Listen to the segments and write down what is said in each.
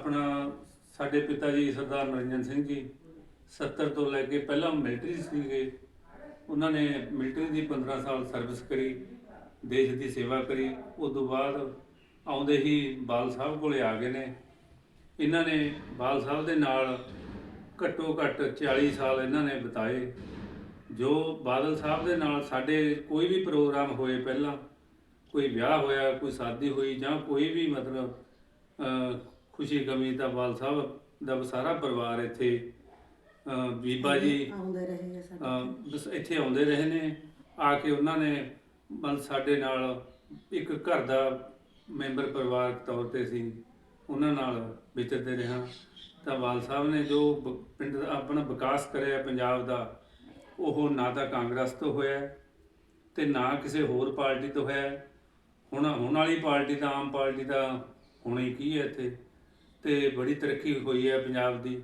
ਆਪਣਾ ਸਾਡੇ ਪਿਤਾ ਜੀ ਸਰਦਾਰ ਨਰਿੰਦਰ ਸਿੰਘ ਜੀ 70 ਤੋਂ ਲੈ ਕੇ ਪਹਿਲਾਂ ਮਿਲਟਰੀ ਸੀਗੇ। ਉਹਨਾਂ ਨੇ ਮਿਲਟਰੀ ਦੀ 15 ਸਾਲ ਸਰਵਿਸ ਕਰੀ, ਦੇਸ਼ ਦੀ ਸੇਵਾ ਕਰੀ। ਉਸ ਤੋਂ ਬਾਅਦ ਆਉਂਦੇ ਹੀ ਬਾਲ ਸਾਹਿਬ ਕੋਲੇ ਆ ਗਏ ਨੇ। ਇਹਨਾਂ ਨੇ ਬਾਲ ਸਾਹਿਬ ਦੇ ਨਾਲ ਘੱਟੋ ਘੱਟ 40 ਸਾਲ ਇਹਨਾਂ ਨੇ ਬਿਤਾਏ। ਜੋ ਬਾਦਲ ਸਾਹਿਬ ਦੇ ਨਾਲ ਸਾਡੇ ਕੋਈ ਵੀ ਪ੍ਰੋਗਰਾਮ ਹੋਏ ਪਹਿਲਾਂ, ਕੋਈ ਵਿਆਹ ਹੋਇਆ, ਕੋਈ ਸ਼ਾਦੀ ਹੋਈ ਜਾਂ ਕੋਈ ਵੀ ਮਤਲਬ ਖੁਸ਼ੀ ਗਮੀ ਬਾਲ ਸਾਹਿਬ ਦਾ ਸਾਰਾ ਪਰਿਵਾਰ ਇੱਥੇ ਅਹ, ਬੀਬਾ ਜੀ ਆਉਂਦੇ ਰਹੇ ਆ ਸਾਡੇ ਅਹ ਬਸ ਇੱਥੇ ਆਉਂਦੇ ਰਹੇ ਨੇ ਆ ਕੇ ਉਹਨਾਂ ਨੇ ਮਤਲਬ ਸਾਡੇ ਨਾਲ ਇੱਕ ਘਰ ਦਾ ਮੈਂਬਰ ਪਰਿਵਾਰਕ ਤੌਰ ਤੇ ਸੀ ਉਹਨਾਂ ਨਾਲ ਵਿਚਰਦੇ ਰਿਹਾ ਤਾਂ ਵਾਲ ਸਾਹਿਬ ਨੇ ਜੋ ਬ- ਪਿੰਡ ਦਾ ਆਪਣਾ ਵਿਕਾਸ ਕਰਿਆ ਪੰਜਾਬ ਦਾ ਉਹ ਨਾ ਤਾਂ ਕਾਂਗਰਸ ਤੋਂ ਹੋਇਆ ਹੈ ਤੇ ਨਾ ਕਿਸੇ ਹੋਰ ਪਾਰਟੀ ਤੋਂ ਹੋਇਆ ਹੈ। ਹੁਣ ਹੁਣ ਵਾਲੀ ਪਾਰਟੀ ਤਾਂ ਆਮ ਪਾਰਟੀ ਦਾ ਹੋਣੀ ਕੀ ਹੈ ਇੱਥੇ? ਤੇ ਬੜੀ ਤਰੱਕੀ ਹੋਈ ਹੈ ਪੰਜਾਬ ਦੀ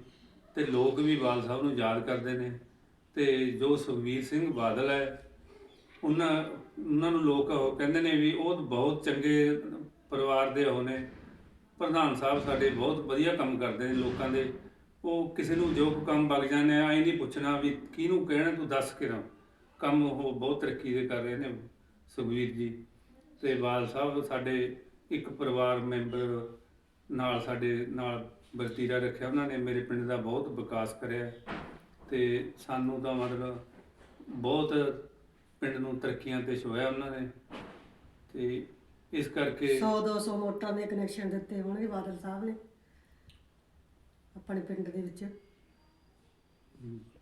ਤੇ ਲੋਕ ਵੀ ਬਾਲ ਸਾਹਿਬ ਨੂੰ ਯਾਦ ਕਰਦੇ ਨੇ ਤੇ ਜੋ ਸੁਖਵੀਰ ਸਿੰਘ ਬਾਦਲ ਹੈ, ਉਹਨਾਂ ਉਹਨਾਂ ਨੂੰ ਲੋਕ ਉਹ ਕਹਿੰਦੇ ਨੇ ਵੀ ਉਹ ਬਹੁਤ ਚੰਗੇ ਪਰਿਵਾਰ ਦੇ ਉਹ ਨੇ, ਪ੍ਰਧਾਨ ਸਾਹਿਬ ਸਾਡੇ ਬਹੁਤ ਵਧੀਆ ਕੰਮ ਕਰਦੇ ਨੇ ਲੋਕਾਂ ਦੇ, ਉਹ ਕਿਸੇ ਨੂੰ ਜੋ ਕੰਮ ਵਗ ਜਾਂਦੇ ਆ, ਇਹ ਨਹੀਂ ਪੁੱਛਣਾ ਵੀ ਕਿਹਨੂੰ ਕਹਿਣਾ, ਤੂੰ ਦੱਸ ਕੇ ਨਾ ਕੰਮ ਉਹ ਬਹੁਤ ਤਰੱਕੀ ਦੇ ਕਰ ਰਹੇ ਨੇ ਸੁਖਵੀਰ ਜੀ ਤੇ ਬਾਲ ਸਾਹਿਬ ਸਾਡੇ ਇੱਕ ਪਰਿਵਾਰ ਮੈਂਬਰ ਨਾਲ ਸਾਡੇ ਨਾਲ ਵਰਤੀਰਾ ਰੱਖਿਆ ਉਹਨਾਂ ਨੇ ਮੇਰੇ ਪਿੰਡ ਦਾ ਬਹੁਤ ਵਿਕਾਸ ਕਰਿਆ ਤੇ ਸਾਨੂੰ ਤਾਂ ਮਤਲਬ ਬਹੁਤ ਪਿੰਡ ਨੂੰ ਤਰੱਕੀਆਂ ਤੇ ਛੋਇਆ ਉਹਨਾਂ ਨੇ ਤੇ ਇਸ ਕਰਕੇ 100 200 ਮੋਟਰਾਂ ਦੇ ਕਨੈਕਸ਼ਨ ਦਿੱਤੇ ਹੋਣਗੇ ਬਾਦਲ ਸਾਹਿਬ ਨੇ ਆਪਣੇ ਪਿੰਡ ਦੇ ਵਿੱਚ।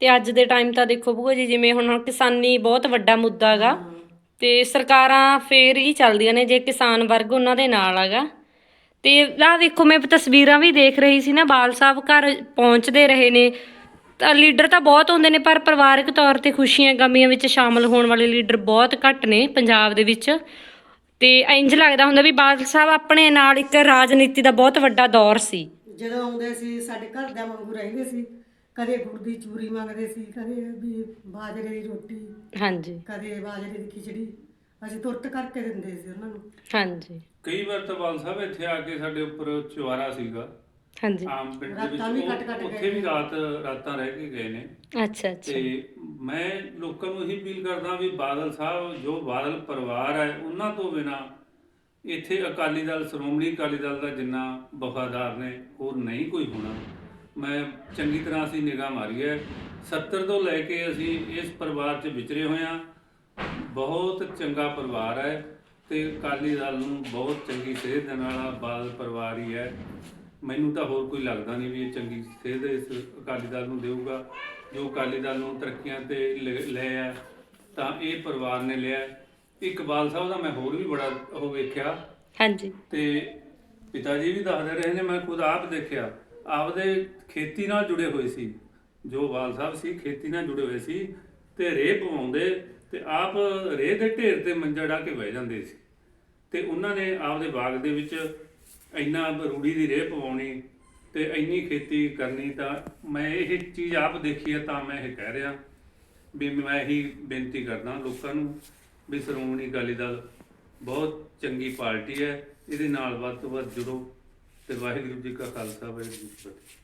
ਤੇ ਅੱਜ ਦੇ ਟਾਈਮ ਤਾਂ ਦੇਖੋ ਭੂਆ ਜੀ ਜਿਵੇਂ ਹੁਣ ਕਿਸਾਨੀ ਬਹੁਤ ਵੱਡਾ ਮੁੱਦਾ ਹੈਗਾ ਤੇ ਸਰਕਾਰਾਂ ਫੇਰ ਹੀ ਚੱਲਦੀਆਂ ਨੇ ਜੇ ਕਿਸਾਨ ਵਰਗ ਉਹਨਾਂ ਦੇ ਨਾਲ ਹੈਗਾ ਤੇ ਆਹ ਦੇਖੋ ਮੈਂ ਤਸਵੀਰਾਂ ਵੀ ਦੇਖ ਰਹੀ ਸੀ ਨਾ ਬਾਲ ਸਾਹਿਬ ਘਰ ਪਹੁੰਚਦੇ ਰਹੇ ਨੇ। ਤਾਂ ਲੀਡਰ ਤਾਂ ਬਹੁਤ ਹੁੰਦੇ ਨੇ ਪਰ ਪਰਿਵਾਰਕ ਤੌਰ ਤੇ ਖੁਸ਼ੀਆਂ ਗਮੀਆਂ ਵਿੱਚ ਸ਼ਾਮਲ ਹੋਣ ਵਾਲੇ ਲੀਡਰ ਬਹੁਤ ਘੱਟ ਨੇ ਪੰਜਾਬ ਦੇ ਵਿੱਚ। ਤੇ ਇੰਜ ਲੱਗਦਾ ਹੁੰਦਾ ਵੀ ਬਾਦਲ ਸਾਹਿਬ ਆਪਣੇ ਨਾਲ ਇੱਕ ਰਾਜਨੀਤੀ ਦਾ ਬਹੁਤ ਵੱਡਾ ਦੌਰ ਸੀ। ਜਦੋਂ ਆਉਂਦੇ ਸੀ ਸਾਡੇ ਘਰ ਦੇ ਵਾਂਗੂ ਰਹਿੰਦੇ ਸੀ। ਕਦੇ ਗੁੜ ਦੀ ਚੂਰੀ ਮੰਗਦੇ ਸੀ ਕਦੇ ਵੀ ਬਾਜਰੇ ਦੀ ਰੋਟੀ ਹਾਂਜੀ। ਕਦੇ ਬਾਜਰੇ ਦੀ ਖਿਚੜੀ। ਅਸੀਂ ਤੁਰਤ ਕਰਕੇ ਦਿੰਦੇ ਸੀ ਉਹਨਾਂ ਨੂੰ। ਹਾਂਜੀ। ਕਈ ਵਾਰ ਤਾਂ ਬਾਲ ਸਾਹਿਬ ਇੱਥੇ ਆ ਕੇ ਸਾਡੇ ਉੱਪਰ ਚੁਆਰਾ ਸੀਗਾ। ਹਾਂਜੀ। ਆਮ ਪਿੰਡ ਦੇ ਵਿੱਚ ਰਾਤਾਂ ਵੀ ਉਹ- ਕੱਟ-ਕੱਟ ਗਏ ਉੱਥੇ ਵੀ ਰਾਤ ਰਾਤਾਂ ਰਹਿ ਕੇ ਗਏ ਨੇ। ਅੱਛਾ ਅੱਛਾ। ਤੇ ਮੈਂ ਲੋਕਾਂ ਨੂੰ ਇਹੀ ਅਪੀਲ ਕਰਦਾ ਵੀ ਬਾਦਲ ਸਾਹਿਬ ਜੋ ਬਾਦਲ ਪਰਿਵਾਰ ਹੈ ਉਹਨਾਂ ਤੋਂ ਬਿਨਾ ਇੱਥੇ ਅਕਾਲੀ ਦਲ ਸ਼੍ਰੋਮਣੀ ਅਕਾਲੀ ਦਲ ਦਾ ਜਿੰਨਾ ਵਫਾਦਾਰ ਨੇ ਹੋਰ ਨਹੀਂ ਕੋਈ ਹੋਣਾ। ਮੈਂ ਚੰਗੀ ਤਰ੍ਹਾਂ ਅਸੀਂ ਨਿਗਾਹ ਮਾਰੀ ਹੈ। 70 ਤੋਂ ਲੈ ਕੇ ਅਸੀਂ ਇਸ ਪਰਿਵਾਰ 'ਚ ਵਿਚਰੇ ਹੋਏ ਹਾਂ। ਬਹੁਤ ਚੰਗਾ ਪਰਿਵਾਰ ਹੈ ਤੇ ਅਕਾਲੀ ਦਲ ਨੂੰ ਬਹੁਤ ਚੰਗੀ ਸੇਧ ਦੇਣ ਵਾਲਾ ਬਾਦਲ ਪਰਿਵਾਰ ਹੀ ਹੈ। ਮੈਨੂੰ ਤਾਂ ਹੋਰ ਕੋਈ ਲੱਗਦਾ ਨਹੀਂ ਵੀ ਇਹ ਚੰਗੀ ਸੇਧ ਇਸ ਅਕਾਲੀ ਦਲ ਨੂੰ ਦੇਊਗਾ। ਜੋ ਅਕਾਲੀ ਦਲ ਨੂੰ ਤਰੱਕੀਆਂ ਤੇ ਲ- ਆ ਤਾਂ ਇਹ ਪਰਿਵਾਰ ਨੇ ਲਿਆ। ਇਕਬਾਲ ਸਾਹਿਬ ਦਾ ਮੈਂ ਹੋਰ ਵੀ ਬੜਾ ਉਹ ਵੇਖਿਆ। ਹਾਂਜੀ। ਤੇ ਪਿਤਾ ਜੀ ਵੀ ਦੱਸਦੇ ਰਹੇ ਨੇ ਮੈਂ ਖੁਦ ਆਪ ਦੇਖਿਆ। ਆਪਦੇ ਖੇਤੀ ਨਾਲ ਜੁੜੇ ਹੋਏ ਸੀ। ਜੋ ਵਾਲ ਸਾਹਿਬ ਸੀ ਖੇਤੀ ਨਾਲ ਜੁੜੇ ਹੋਏ ਸੀ ਤੇ ਰੇਹ ਪਵਾਉਂਦੇ ਤੇ ਆਪ ਰੇਹ ਦੇ ਢੇਰ ਤੇ ਮੰਜਾ ਢਾ ਕੇ ਬਹਿ ਜਾਂਦੇ ਸੀ। ਤੇ ਉਹਨਾਂ ਨੇ ਆਪਦੇ ਬਾਗ ਦੇ ਵਿੱਚ ਇੰਨਾ ਰੂੜੀ ਦੀ ਰੇਹ ਪਵਾਉਣੀ ਤੇ ਇੰਨੀ ਖੇਤੀ ਕਰਨੀ ਤਾਂ ਮੈਂ ਇਹ ਚੀਜ਼ ਆਪ ਦੇਖੀ ਹੈ ਤਾਂ ਮੈਂ ਇਹ ਕਹਿ ਰਿਹਾ ਵੀ ਮੈਂ ਇਹੀ ਬੇਨਤੀ ਕਰਦਾ ਲੋਕਾਂ ਨੂੰ ਵੀ ਸ਼੍ਰੋਮਣੀ ਅਕਾਲੀ ਦਲ ਬਹੁਤ ਚੰਗੀ ਪਾਰਟੀ ਹੈ, ਇਹਦੇ ਨਾਲ ਵੱਧ ਤੋਂ ਵੱਧ ਜੁੜੋ ਤੇ ਵਾਹਿਗੁਰੂ ਜੀ ਕਾ ਖਾਲਸਾ, ਵਾਹਿਗੁਰੂ ਜੀ ਕੀ ਫਤਿਹ।